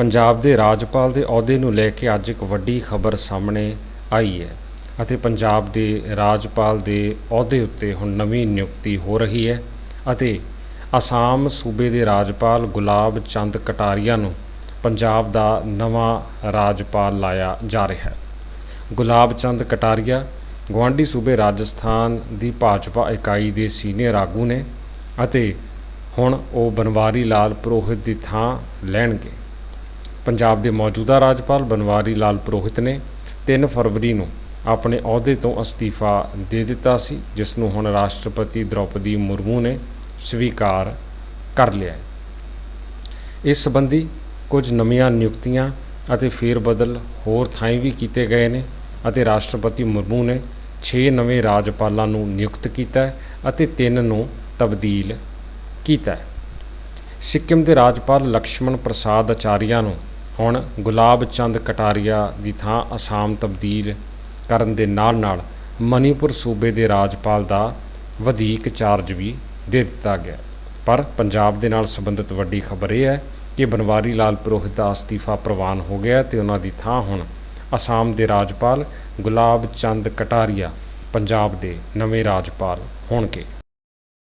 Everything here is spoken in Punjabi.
ਪੰਜਾਬ ਦੇ ਰਾਜਪਾਲ ਦੇ ਅਹੁਦੇ ਨੂੰ ਲੈ ਕੇ ਅੱਜ ਇੱਕ ਵੱਡੀ ਖਬਰ ਸਾਹਮਣੇ ਆਈ ਹੈ ਅਤੇ ਪੰਜਾਬ ਦੇ ਰਾਜਪਾਲ ਦੇ ਅਹੁਦੇ ਉੱਤੇ ਹੁਣ ਨਵੀਂ ਨਿਯੁਕਤੀ ਹੋ ਰਹੀ ਹੈ ਅਤੇ ਅਸਾਮ ਸੂਬੇ ਦੇ ਰਾਜਪਾਲ ਗੁਲਾਬ ਚੰਦ ਕਟਾਰੀਆ ਨੂੰ ਪੰਜਾਬ ਦਾ ਨਵਾਂ ਰਾਜਪਾਲ ਲਾਇਆ ਜਾ ਰਿਹਾ ਹੈ। ਗੁਲਾਬ ਚੰਦ ਕਟਾਰੀਆ ਗਵਾਂਢੀ ਸੂਬੇ ਰਾਜਸਥਾਨ ਦੀ ਭਾਜਪਾ ਇਕਾਈ ਦੇ ਸੀਨੀਅਰ ਆਗੂ ਨੇ ਅਤੇ ਹੁਣ ਉਹ ਬਨਵਾਰੀ ਲਾਲ ਪ੍ਰੋਹਿਤ ਦੀ ਥਾਂ ਲੈਣਗੇ। ਪੰਜਾਬ ਦੇ ਮੌਜੂਦਾ ਰਾਜਪਾਲ ਬਨਵਾਰੀ ਲਾਲ ਪੁਰੋਹਿਤ ਨੇ 3 ਫਰਵਰੀ ਨੂੰ ਆਪਣੇ ਅਹੁਦੇ ਤੋਂ ਅਸਤੀਫਾ ਦੇ ਦਿੱਤਾ ਸੀ, ਜਿਸ ਨੂੰ ਹੁਣ ਰਾਸ਼ਟਰਪਤੀ ਦ੍ਰੌਪਦੀ ਮੁਰਮੂ ਨੇ ਸਵੀਕਾਰ ਕਰ ਲਿਆ ਹੈ। ਇਸ ਸੰਬੰਧੀ ਕੁਝ ਨਵੀਆਂ ਨਿਯੁਕਤੀਆਂ ਅਤੇ ਫੇਰਬਦਲ ਹੋਰ ਥਾਈਂ ਵੀ ਕੀਤੇ ਗਏ ਨੇ ਅਤੇ ਰਾਸ਼ਟਰਪਤੀ ਮੁਰਮੂ ਨੇ 6 ਨਵੇਂ ਰਾਜਪਾਲਾਂ ਨੂੰ ਨਿਯੁਕਤ ਕੀਤਾ ਹੈ ਅਤੇ 3 ਨੂੰ ਤਬਦੀਲ ਕੀਤਾ ਹੈ। ਸਿੱਕਮ ਦੇ ਰਾਜਪਾਲ ਲਕਸ਼ਮਣ ਪ੍ਰਸਾਦ ਆਚਾਰੀਆ ਨੂੰ ਹੁਣ ਗੁਲਾਬ ਚੰਦ ਕਟਾਰੀਆ ਦੀ ਥਾਂ ਅਸਾਮ ਤਬਦੀਲ ਕਰਨ ਦੇ ਨਾਲ-ਨਾਲ ਮਨੀਪੁਰ ਸੂਬੇ ਦੇ ਰਾਜਪਾਲ ਦਾ ਵਧੀਕ ਚਾਰਜ ਵੀ ਦੇ ਦਿੱਤਾ ਗਿਆ। ਪਰ ਪੰਜਾਬ ਦੇ ਨਾਲ ਸੰਬੰਧਿਤ ਵੱਡੀ ਖਬਰ ਇਹ ਹੈ ਕਿ ਬਨਵਾਰੀ ਲਾਲ ਪੁਰੋਹਿਤ ਦਾ ਅਸਤੀਫਾ ਪ੍ਰਵਾਨ ਹੋ ਗਿਆ ਤੇ ਉਹਨਾਂ ਦੀ ਥਾਂ ਹੁਣ ਅਸਾਮ ਦੇ ਰਾਜਪਾਲ ਗੁਲਾਬ ਚੰਦ ਕਟਾਰੀਆ, ਪੰਜਾਬ ਦੇ ਨਵੇਂ ਰਾਜਪਾਲ ਹੋਣਗੇ।